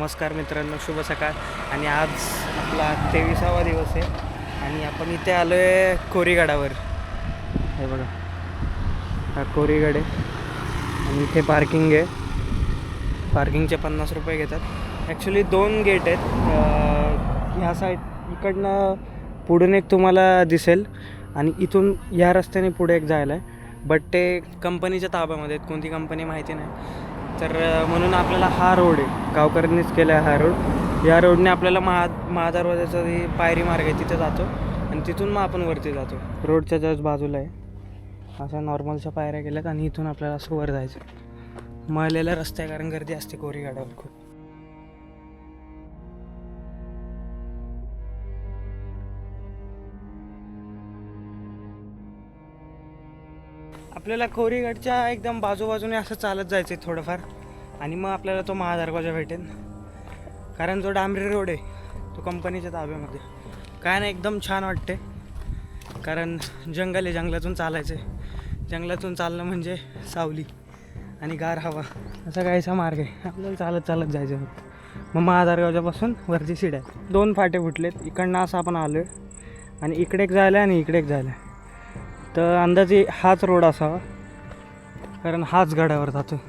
नमस्कार मित्रांनो शुभ सकाळ. आणि आज आपला तेविसावा दिवस आहे आणि आपण इथे आलो आहे कोरीगडावर. हे बघा हा कोरीगड आहे आणि इथे पार्किंग आहे. पार्किंगचे पन्नास रुपये घेतात. ॲक्च्युली दोन गेट आहेत. ह्या साईड इकडनं पुढून एक तुम्हाला दिसेल आणि इथून ह्या रस्त्याने पुढे एक जायला आहे बट ते कंपनीच्या ताब्यामध्ये आहेत. कोणती कंपनी माहिती नाही. तर म्हणून आपल्याला हा रोड आहे. गावकऱ्यांनीच केला आहे हा रोड या रोडने आपल्याला महा महादरवाजाचा जी पायरी मार्ग आहे तिथे जातो. आणि तिथून मग आपण वरती जातो. रोडच्या जस्ट बाजूला आहे. अशा नॉर्मलच्या पायऱ्या गेल्यात आणि इथून आपल्याला असं वर जायचं. मळलेला रस्ता आहे कारण गर्दी असते कोरीगाडावर खूप. आपल्याला कोरीगडच्या एकदम बाजूबाजूने असं चालत जायचं आहे थोडंफार. आणि मग आपल्याला तो महादरवाजा भेटेल कारण जो डांबरी रोड आहे तो कंपनीच्या ताब्यामध्ये. काय नाही एकदम छान वाटते कारण जंगल आहे जंगलातून चालायचं आहे जंगलातून चालणं म्हणजे सावली आणि गार हवा. असा काहीसा मार्ग आहे. आपल्याला चालत चालत जायचं आहे. मग महादारगावच्यापासून वरची सीड आहे. दोन फाटे फुटलेत. इकडनं असं आपण आलो आहे आणि इकडे एक जायला आणि इकडे एक जायला. तर अंदाजे हाच रोड असावा कारण हाच गाड्यावर जातो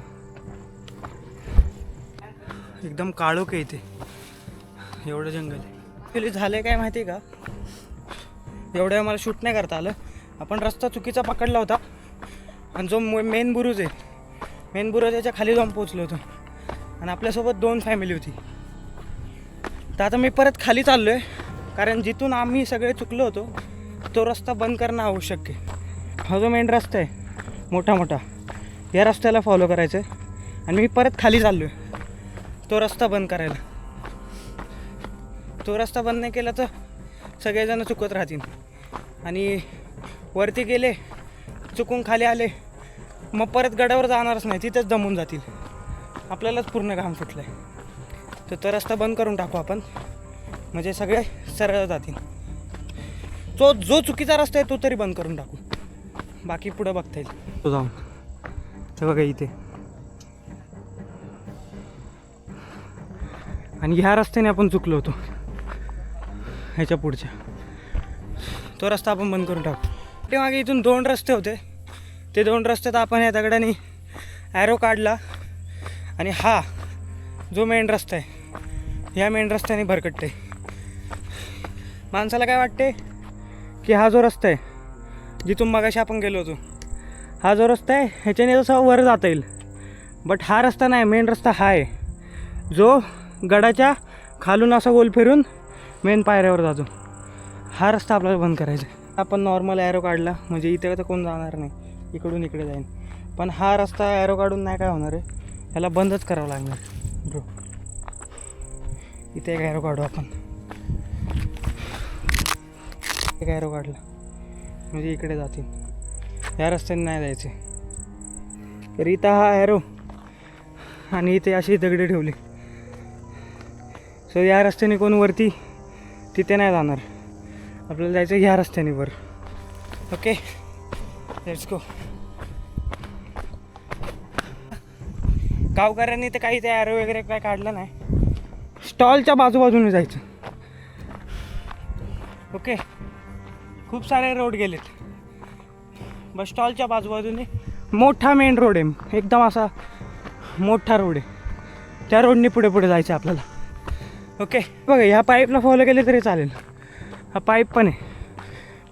एकदम काळोख आहे इथे. एवढं जंगल आहे. ॲक्च्युली झालं काय माहिती आहे का? एवढं मला शूट नाही करता आलं. आपण रस्ता चुकीचा पकडला होता. आणि जो मेन बुरुज आहे मेन बुरुज याच्या खाली जाऊन पोचलो होतो. आणि आपल्यासोबत दोन फॅमिली होती. तर आता मी परत खाली चाललो आहे कारण जिथून आम्ही सगळे चुकलो होतो तो रस्ता बंद करणं आवश्यक आहे. हा जो मेन रस्ता आहे मोठा मोठा या रस्त्याला फॉलो करायचं आहे. आणि मी परत खाली चाललो आहे तो रस्ता बंद करायला. तो रस्ता बंद नाही केला तर सगळेजण चुकत राहतील. आणि वरती गेले चुकून खाली आले मग परत गडावर जाणारच नाही तिथेच दमून जातील. आपल्यालाच पूर्ण घाम सुटलं आहे तर तो रस्ता बंद करून टाकू आपण. म्हणजे सगळे सरळ जातील. जो जो चुकीचा रस्ता आहे तो तरी बंद करून टाकू. बाकी पुढं बघता येईल. तो जाऊन. ते बघा इथे. आणि ह्या रस्त्याने आपण चुकलो होतो. ह्याच्या पुढच्या. तो रस्ता आपण बंद करून टाकू. ते मागे इथून दोन रस्ते होते. ते दोन रस्त्यात आपण या दगडाने ॲरो काढला. आणि हा जो मेन रस्ता आहे ह्या मेन रस्त्याने भरकटते माणसाला काय वाटते की हा जो रस्ता आहे जिथून मगाशी आपण गेलो होतो हा जो रस्ता आहे ह्याच्याने जसा वर जाता येईल. बट हा रस्ता नाही मेन रस्ता हा आहे. जो गडाच्या खालून असा गोल फिरून मेन पायऱ्यावर जातो. हा रस्ता आपल्याला बंद करायचा आहे. आपण नॉर्मल ॲरो काढला म्हणजे इथे तर कोण जाणार नाही इकडून इकडे जाईन. पण हा रस्ता ॲरो काढून नाही काय होणार आहे ह्याला बंदच करावं लागणार. ब्रो इथे एक ॲरो काढू आपण. एक ॲरो काढला म्हणजे इकडे जातील या रस्त्याने नाही जायचे तर इथं हा ॲरो आणि इथे अशी दगडे ठेवली सो या रस्त्याने कोण वरती तिथे नाही जाणार आपल्याला जायचं ह्या रस्त्याने वर ओके लेट्स गो गावकऱ्यांनी तर काही ते ॲरो वगैरे काय काढलं नाही स्टॉलच्या बाजूबाजूने जायचं ओके खूप सारे रोड गेलेत. बस स्टॉलच्या बाजूबाजूने मोठा मेन रोड आहे. एकदम असा मोठा रोड आहे. त्या रोडने पुढे पुढे जायचं आहे आपल्याला. ओके बघा ह्या पाईपला फॉलो केले तरी चालेल. हा पाईप पण आहे.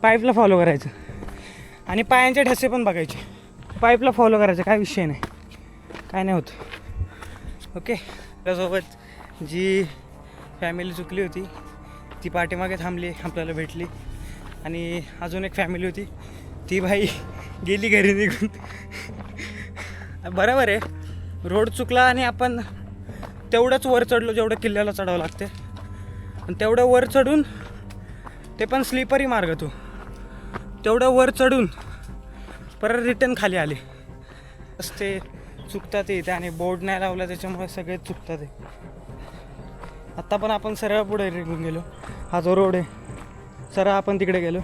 पाईपला फॉलो करायचं. आणि पायांचे ठसे पण बघायचे. पाईपला फॉलो करायचं काय विषय नाही. काय नाही होत. ओके त्यासोबत जी फॅमिली चुकली होती ती पाठीमागे थांबली आपल्याला भेटली. आणि अजून एक फॅमिली होती. ती बाई गेली घरी निघून. बरोबर आहे. रोड चुकला आणि आपण तेवढंच वर चढलो जेवढं किल्ल्याला चढावं लागते. आणि तेवढं वर चढून ते पण स्लीपरही मार्ग तो. तेवढं वर चढून परत रिटर्न खाली आले. ते चुकतात इथे आणि बोर्ड नाही लावला त्याच्यामुळे सगळे चुकतात. आत्ता पण आपण सरळ पुढे निघून गेलो. हा जो रोड आहे. सरळ आपण तिकडे गेलो.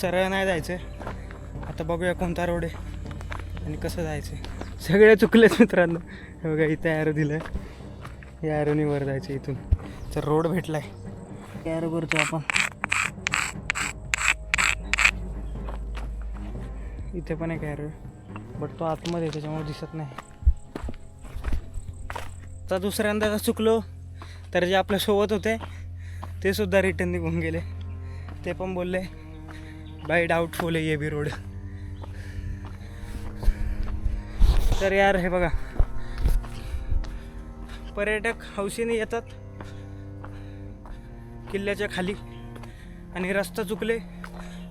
सरळ नाही जायचं आहे आता बघूया कोणता रोड आहे आणि कसं जायचं आहे सगळे चुकलेच मित्रांनो. हे बघा इथे ॲरो दिलं आहे या ॲरोनी वर जायचं इथून. तर रोड भेटला आहे ॲरो करतो आपण. इथे पण एक ॲरो बट तो आतमध्ये आहे, त्याच्यामुळे दिसत नाही. आता दुसऱ्यांदा चुकलो तर जे आपल्यासोबत होते ते सुद्धा रिटर्न निघून गेले. ते पण बोलले बाय डाऊटफुल आहे ये बी रोड तर यार हे बघा. पर्यटक हौशीने येतात. किल्ल्याच्या खाली. आणि रस्ता चुकले.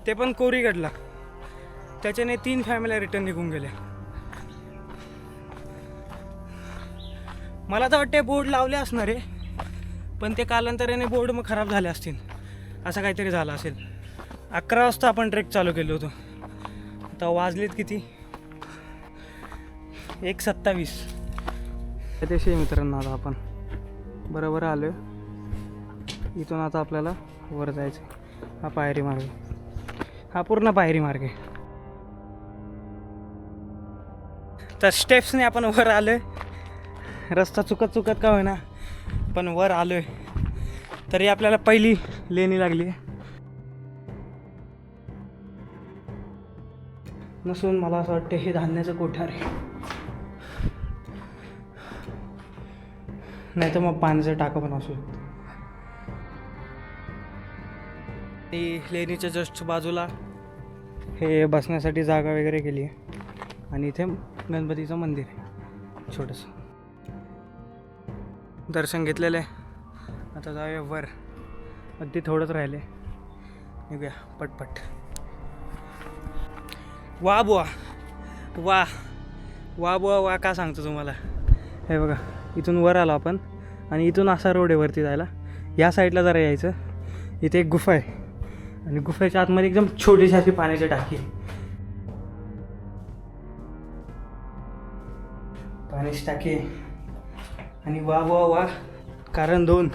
ते पण कोरीगडला. त्याच्याने तीन फॅमिल्या रिटर्न निघून गेल्या. मला तर वाटते बोर्ड लावले असणार आहे पण ते कालांतराने बोर्ड मग खराब झाले असतील. असं काहीतरी झालं असेल. अकरा वाजता आपण ट्रेक चालू केलो होतो. आता वाजलेत किती? एक सत्तावीस. त्याच्याशी मित्रांनो आता आपण बरोबर आलो इथून आता आपल्याला वर जायचं आहे. हा पायरी मार्ग. हा पूर्ण पायरी मार्ग आहे. तर स्टेप्सने आपण वर आलोय. रस्ता चुकत चुकत का होईना पण वर आलोय. तरी आपल्याला पहिली लेणी लागली. नसून मला असं वाटतं हे धान्याचं कोठार आहे. नाही तर मग पाण्याचं टाकं पण असू शकतं. ती लेणीच्या जस्ट बाजूला हे बसण्यासाठी जागा वगैरे केली आहे. आणि इथे गणपतीचं मंदिर आहे छोटंसं. दर्शन घेतलेलं आहे. आता जाऊया वर. अगदी थोडंच राहिले. निघूया पटपट. वा बुवा. वा. वा बुवा वा का सांगतो तुम्हाला? हे बघा इथून वर आलो आपण आणि इथून असा रोड आहे वरती जायला. या साईडला जरा यायचं. इथे एक गुफा आहे. आणि गुफेच्या आतमध्ये एकदम छोटीशी अशी पाण्याची टाकी आहे. पाण्याची टाकी आणि वा वा वा. कारण दोन.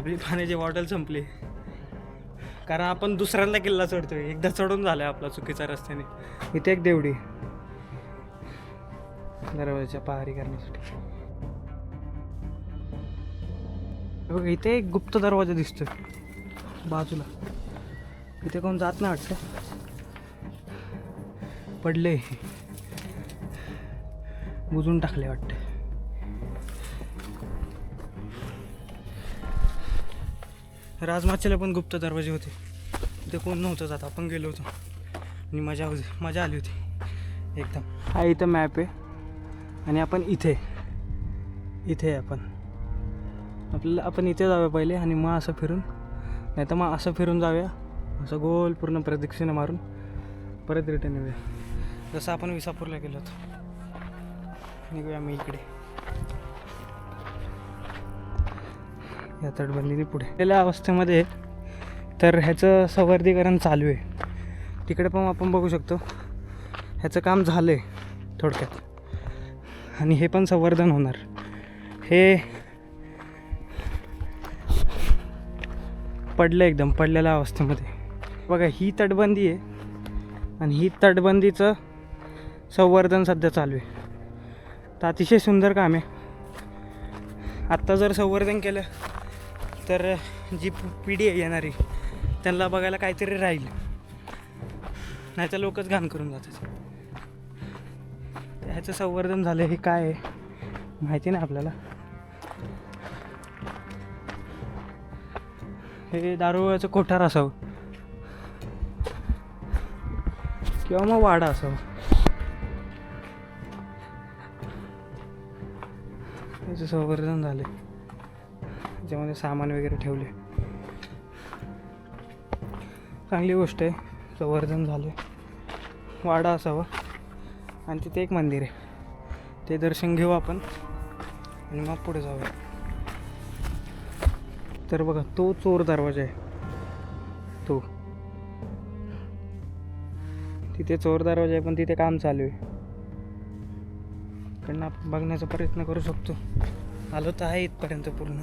आपली पाण्याची बॉटल संपली. कारण आपण दुसऱ्यांदा किल्ला चढतोय. एकदा चढून झालाय आपला चुकीच्या रस्त्याने. इथे एक देवडी. दरवाजाच्या पहारी करण्यासाठी. बघ इथे एक गुप्त दरवाजा दिसतोय. बाजूला. इथे कोण जात नाही वाटतं. पडले बुजून टाकले वाटते. राजमाच्याला पण गुप्त दरवाजे होते. ते कोण नव्हतं जात आपण गेलो होतो. आणि मजा होती मजा आली होती. एकदम. हा इथं मॅप आहे. आणि आपण इथे. इथे आहे आपण. आपल्याला आपण इथे जाऊया पहिले आणि मग असं फिरून. नाही तर मग असं फिरून जाऊया. असं गोल पूर्ण प्रदक्षिणा मारून परत रिटर्न येऊया. जसं आपण विसापूरला गेलो होतो. निघूया मी इकडे. या तटबंदीने पुढे. गेल्या अवस्थेमध्ये तर ह्याचं संवर्धीकरण चालू आहे. तिकडे पण आपण बघू शकतो. ह्याचं काम झालं आहे थोडक्यात. आणि हे पण संवर्धन होणार. हे पडलं एकदम पडलेल्या अवस्थेमध्ये. बघा ही तटबंदी आहे आणि ही तटबंदीचं संवर्धन सध्या चालू आहे. तर अतिशय सुंदर काम आहे. आत्ता जर संवर्धन केलं तर जी पिढी आहे येणारी त्यांना बघायला काहीतरी राहील. नाही तर लोकच घाण करून जातात. ह्याचं संवर्धन झालं हे काय आहे? माहिती नाही आपल्याला. हे दारूचं कोठार असावं. किंवा मग वाडा असावं. त्याचं संवर्धन झालं त्याच्यामध्ये सामान वगैरे ठेवले. चांगली गोष्ट आहे. संवर्धन झाले वाडा असावा. आणि तिथे एक मंदिर आहे. ते दर्शन घेऊ आपण. आणि मग पुढे जाऊया. तर बघा तो चोर दरवाजा आहे. तो. तिथे चोर दरवाजा आहे पण तिथे काम चालू आहे. कारण आपण बघण्याचा प्रयत्न करू शकतो. आलो तर आहे इथपर्यंत पूर्ण.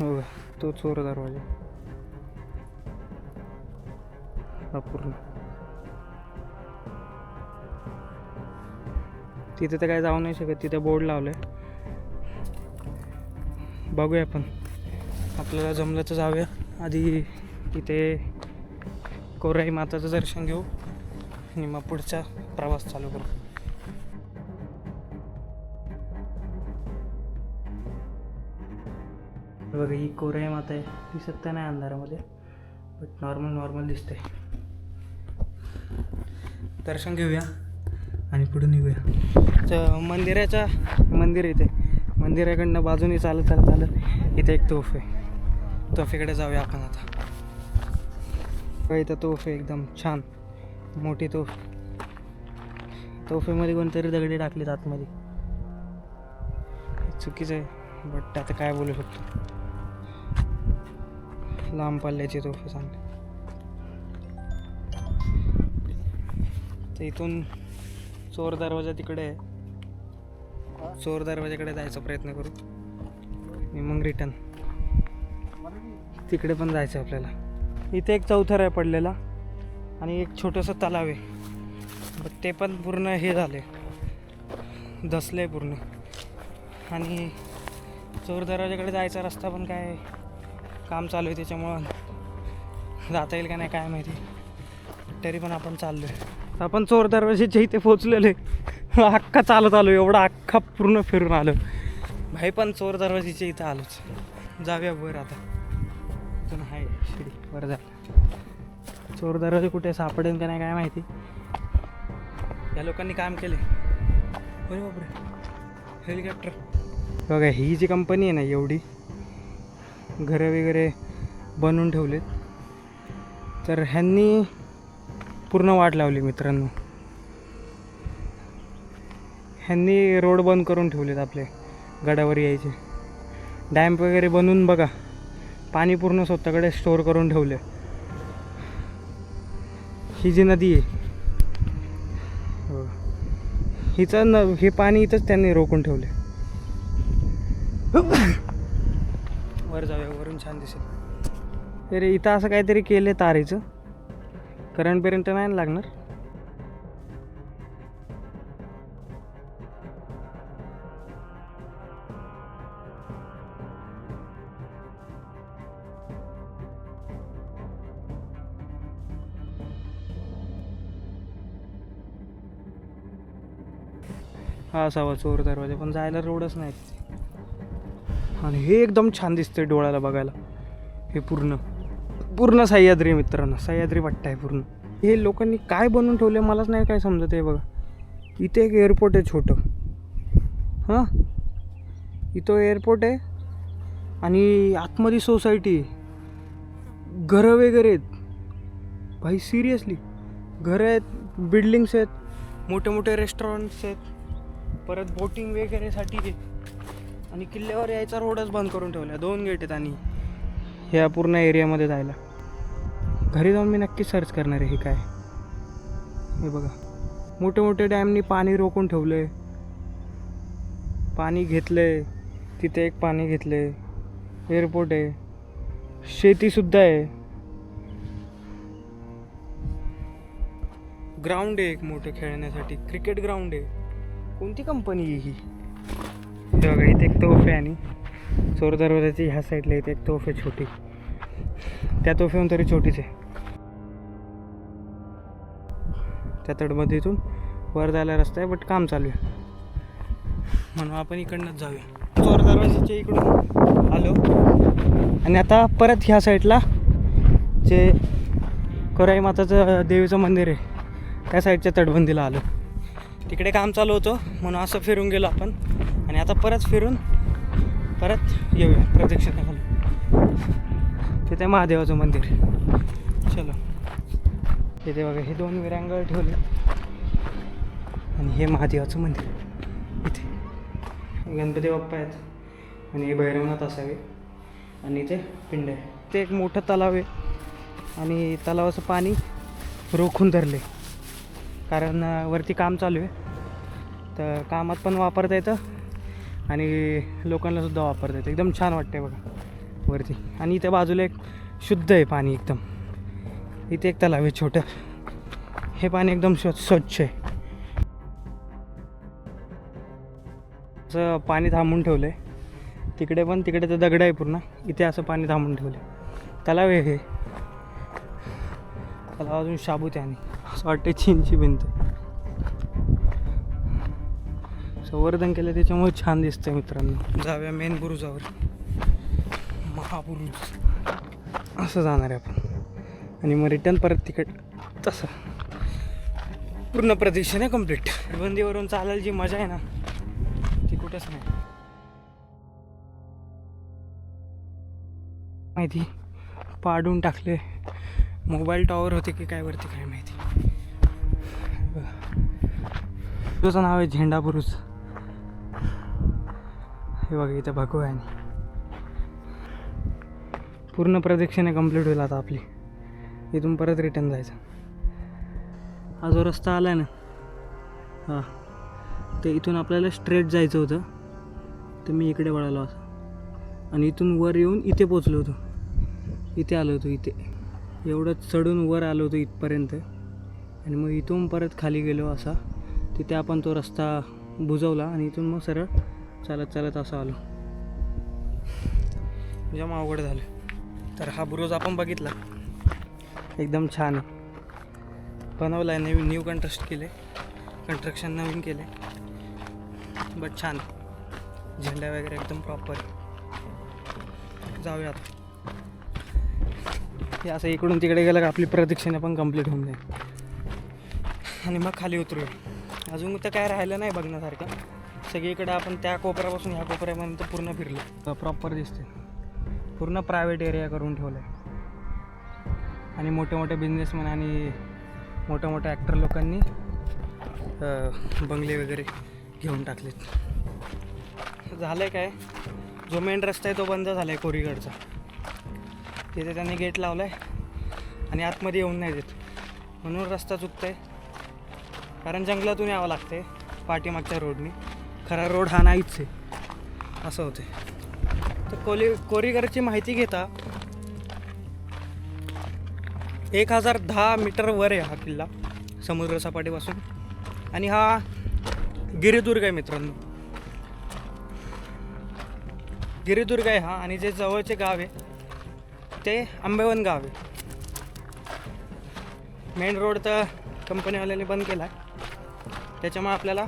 हो का? तो चोर दरवाजा हा पूर्ण तिथे तर काय जाऊ नाही शकत तिथे बोर्ड लावलं आहे बघूया आपण आपल्याला जमलं तर जाऊया. आधी तिथे कोराई माताचं दर्शन घेऊ आणि मग पुढचा प्रवास चालू करू. बघा ही कोराई माता आहे दिसत तर नाही अंधारामध्ये बट नॉर्मल नॉर्मल दिसते दर्शन घेऊया आणि पुढे निघूया. तर मंदिराच्या मंदिर इथे मंदिराकडनं बाजूने चालत चालत चालत इथे एक तोफ आहे. तोफेकडे जाऊया आपण आता. इथं तोफ आहे एकदम छान मोठी तोफ. तोफेमध्ये कोणतरी दगडी टाकलीत आतमध्ये. चुकीचं आहे बट आता काय बोलू शकतो. लांब पल्ल्याची तोफे चांगली तर इथून चोर दरवाजा तिकडे आहे. चोर दरवाजाकडे जायचा प्रयत्न करू. मी मग रिटर्न तिकडे पण जायचं आहे आपल्याला. इथे एक चौथर आहे पडलेला आणि एक छोटंसं तलाव आहे. बट ते पण पूर्ण हे झाले दसले पूर्ण. आणि चोर दरवाजाकडे जायचा रस्ता पण काय काम चालू आहे त्याच्यामुळं. जाता येईल का नाही काय माहिती. तरी पण आपण चाललो आहे आपण चोर दरवाजेच्या इथे पोचलेले अख्खा चालत आलो एवढा अख्खा पूर्ण फिरून आलो भाई पण चोर दरवाजेच्या इथं आलोच. जाऊया वर आता. पण आहे शिडी. वर जा. चोर दरवाजे कुठे सापडेल का नाही काय माहिती. या लोकांनी काम केले अरे बापरे. हेलिकॉप्टर बघा ही जी कंपनी आहे ना एवढी घरं वगैरे बनवून ठेवलेत. तर ह्यांनी पूर्ण वाट लावली मित्रांनो. ह्यांनी रोड बंद करून ठेवलेत आपले गडावर यायचे. डॅम्प वगैरे बनवून बघा. पाणी पूर्ण स्वतःकडे स्टोअर करून ठेवले ही जी नदी आहे. हो. हिचं न हे पाणी इथंच त्यांनी रोखून ठेवले वर जाऊया वरून छान दिसेल. अरे इथं असं काहीतरी केलं तारेचं. करंट बिरंट नाही ना लागणार? हा असावा चोर दरवाजा पण जायला रोडच नाही आणि हे एकदम छान दिसतंय डोळ्याला बघायला. हे पूर्ण. पूर्ण सह्याद्री मित्रांनो. सह्याद्री वाटतं आहे पूर्ण. हे लोकांनी काय बनवून ठेवलं मलाच नाही काय समजत आहे बघा. इथे एक एअरपोर्ट आहे छोटं. हां? इथं एअरपोर्ट आहे. आणि आतमध्ये सोसायटी घरं वगैरे आहेत. भाई सिरियसली घरं आहेत बिल्डिंग्स आहेत मोठे मोठे रेस्टॉरंट्स आहेत. परत बोटिंग वगैरेसाठी आहे आणि किल्ल्यावर यायचा रोडच बंद करून ठेवला. दोन गेट आहेत आणि ह्या पूर्ण एरियामध्ये जायला. घरी जाऊन मी नक्की सर्च करणार आहे हे काय. हे बघा. मोठे मोठे डॅमनी पाणी रोखून ठेवलं आहे पाणी घेतलं आहे तिथे एक पाणी घेतलं आहे. एअरपोर्ट आहे शेतीसुद्धा आहे. ग्राउंड आहे एक मोठं खेळण्यासाठी. क्रिकेट ग्राउंड आहे. कोणती कंपनी आहे ही? इथे बघा इथे एक तोफे आणि चोर दरवाजाची ह्या साईडला इथे एक तोफे छोटी. त्या तोफेहून तरी छोटीच आहे. त्या तडमधीतून वर जायला रस्ता आहे बट काम चालू आहे. म्हणून आपण इकडनंच जाऊया. चोर दरवाजाच्या इकडून आलो. आणि आता परत ह्या साईडला जे कराई माताचं देवीचं मंदिर आहे त्या साईडच्या तटबंदीला आलो. तिकडे काम चालू होतं म्हणून असं फिरून गेलो आपण. आणि आता परत फिरून परत येऊया प्रदक्षिणा घालून तिथे महादेवाचं मंदिर. चलो. तिथे बघा हे दोन विरांगळ ठेवले. आणि हे महादेवाचं मंदिर. इथे. गणपती बाप्पा आहेत. आणि हे भैरवनाथ असावे. आणि इथे पिंड आहे. ते एक मोठं तलाव आहे. आणि तलावाचं पाणी रोखून धरले. कारण वरती काम चालू आहे. तर कामात पण वापरता येतं. आणि लोकांनासुद्धा वापरता येतं. एकदम छान वाटते बघा वरती. आणि इथे बाजूला एक शुद्ध आहे पाणी एकदम. इथे एक तलाव आहे छोटं. हे पाणी एकदम स्व स्वच्छ आहे. असं पाणी थांबून ठेवलं आहे तिकडे पण तिकडे तर दगड आहे पूर्ण. इथे असं पाणी थांबून ठेवलं आहे तलाव आहे हे. त्याला अजून शाबुत आहे आणि. असं वाटते चीनची भिंत संवर्धन केलं त्याच्यामुळे छान दिसतंय मित्रांनो. जाव्या मेन बुरुजावर महाबुरुज असं जाणार आहे आपण. आणि मग रिटर्न परत तिकट तसं. पूर्ण प्रदक्षिण आहे कंप्लीट बंदीवरून चालायला जी मजा आहे ना ती कुठंच नाही. माहिती? पाडून टाकले. मोबाईल टॉवर होते की काय वरती काय माहिती. तुझं नाव आहे झेंडा बुरुज. हे बघा इथं भगवान पूर्ण प्रदक्षिणा कंप्लीट होईल आता आपली. इथून परत रिटर्न जायचं. हा जो रस्ता आला आहे ना हां ते इथून आपल्याला स्ट्रेट जायचं होतं. तर मी इकडे वळालो असं. आणि इथून वर येऊन इथे पोचलो होतो. इथे आलो होतो इथे. एवढं चढून वर आलो होतो इथपर्यंत. आणि मग इथून परत खाली गेलो असा. तिथे आपण तो रस्ता बुजवला आणि इथून मग सरळ चालत चालत असं आलो. जाम अवघड झालं. तर हा बुरुज आपण बघितला. एकदम छान बनवला आहे नवीन न्यू कंट्रस्ट केले कंस्ट्रक्शन नवीन केले बट छान झेंडा वगैरे एकदम प्रॉपर जाऊया हे असं इकडून तिकडे गेलं का आपली प्रदक्षिणा पण कंप्लीट होऊन जाईल. आणि मग खाली उतरूया. अजून तर काय राहिलं नाही बघण्यासारखं. सगळीकडे आपण त्या कोपऱ्यापासून ह्या कोपऱ्यापर्यंत पूर्ण फिरलो. प्रॉपर दिसते. पूर्ण प्रायव्हेट एरिया करून ठेवलं आहे आणि मोठे मोठे बिझनेसमॅन आणि मोठ्या मोठ्या ॲक्टर लोकांनी बंगले वगैरे घेऊन टाकलेत. झालं आहे काय? जो मेन रस्ता आहे तो बंद झाला आहे कोरीगडचा. तिथे त्यांनी गेट लावला आहे आणि आतमध्ये येऊन नाही देत. म्हणून रस्ता चुकतो आहे कारण जंगलातून यावं लागते पाठीमागच्या रोडनी खरा रोड हा नाहीच आहे. असं होते. तर कोली कोरीगरची माहिती घेता एक हजार दहा मीटर वर आहे हा किल्ला समुद्रसपाटीपासून आणि हा गिरिदुर्ग आहे मित्रांनो. गिरिदुर्ग आहे हा आणि जे जवळचे गाव आहे ते आंबेवन गाव आहे. मेन रोड तर कंपनीवाल्याने बंद केला आहे त्याच्यामुळे आपल्याला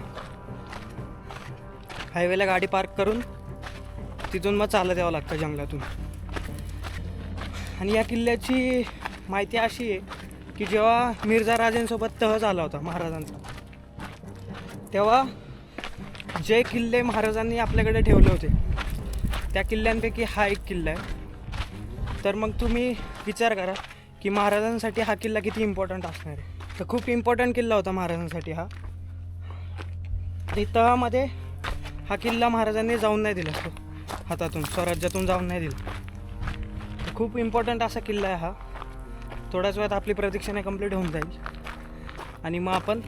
हायवेला गाडी पार्क करून तिथून मग चालत यावं लागतं जंगलातून. आणि या किल्ल्याची माहिती अशी आहे की जेव्हा मिर्झा राजेंसोबत तह झाला होता महाराजांचा तेव्हा जे किल्ले महाराजांनी आपल्याकडे ठेवले होते त्या किल्ल्यांपैकी हा एक किल्ला आहे. तर मग तुम्ही विचार करा की महाराजांसाठी हा किल्ला किती इम्पॉर्टंट असणार आहे. तर खूप इम्पॉर्टंट किल्ला होता महाराजांसाठी हा. आणि तहामध्ये हा किल्ला महाराजांनी जाऊन नाही दिला. तो हातातून स्वराज्यातून जाऊन नाही दिला. खूप इम्पॉर्टंट असा किल्ला आहे हा. थोड्याच वेळात आपली प्रदक्षिणा कंप्लीट होऊन जाईल. आणि मग आपण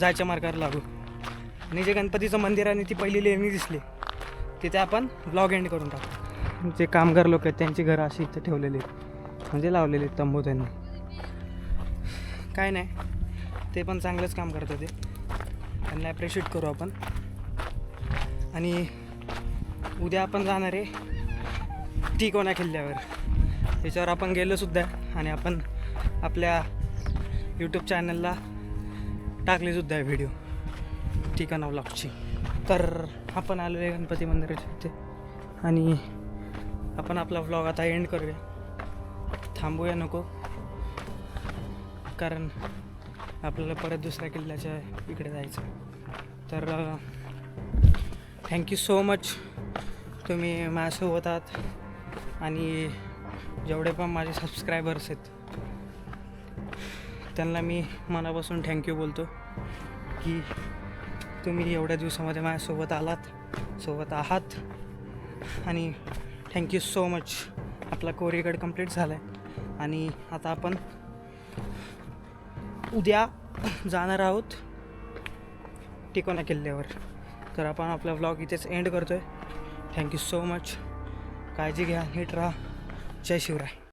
जायच्या मार्गावर लागू. आणि जे गणपतीचं मंदिर आणि ती पहिली लेणी दिसली तिथे आपण ब्लॉग एंड करून टाकू. जे कामगार लोक आहेत त्यांची घरं अशी इथे ठेवलेली आहेत. म्हणजे लावलेली आहेत तंबू त्यांनी. काय नाही ते पण चांगलंच काम करतात ते. त्यांना ॲप्रिशिएट करू आपण. आणि उद्या आपण जाणार आहे टिकोना किल्ल्यावर. त्याच्यावर आपण गेलोसुद्धा आणि आपण आपल्या यूट्यूब चॅनलला टाकली सुद्धा आहे व्हिडिओ ठिकाणा ब्लॉगची तर आपण आलो आहे गणपती मंदिराच्या इथे. आणि आपण आपला व्लॉग आता एंड करूया. थांबूया नको. कारण आपल्याला परत दुसऱ्या किल्ल्याच्या इकडे जायचं तर थँक्यू सो मच तुम्ही माझ्यासोबत आहात आणि जेवढे पण माझे सबस्क्रायबर्स आहेत त्यांना मी मनापासून थँक्यू बोलतो की तुम्ही एवढ्या दिवसामध्ये माझ्यासोबत आलात सोबत आहात. आणि थँक्यू सो मच आपला कोरीगड कंप्लीट झाला आहे आणि आता आपण उद्या जाणार आहोत टिकोना किल्ल्यावर. तर आपण आपला व्लॉग इथेच एंड करतो आहे थँक्यू सो मच काळजी घ्या नीट राहा. जय शिवराय.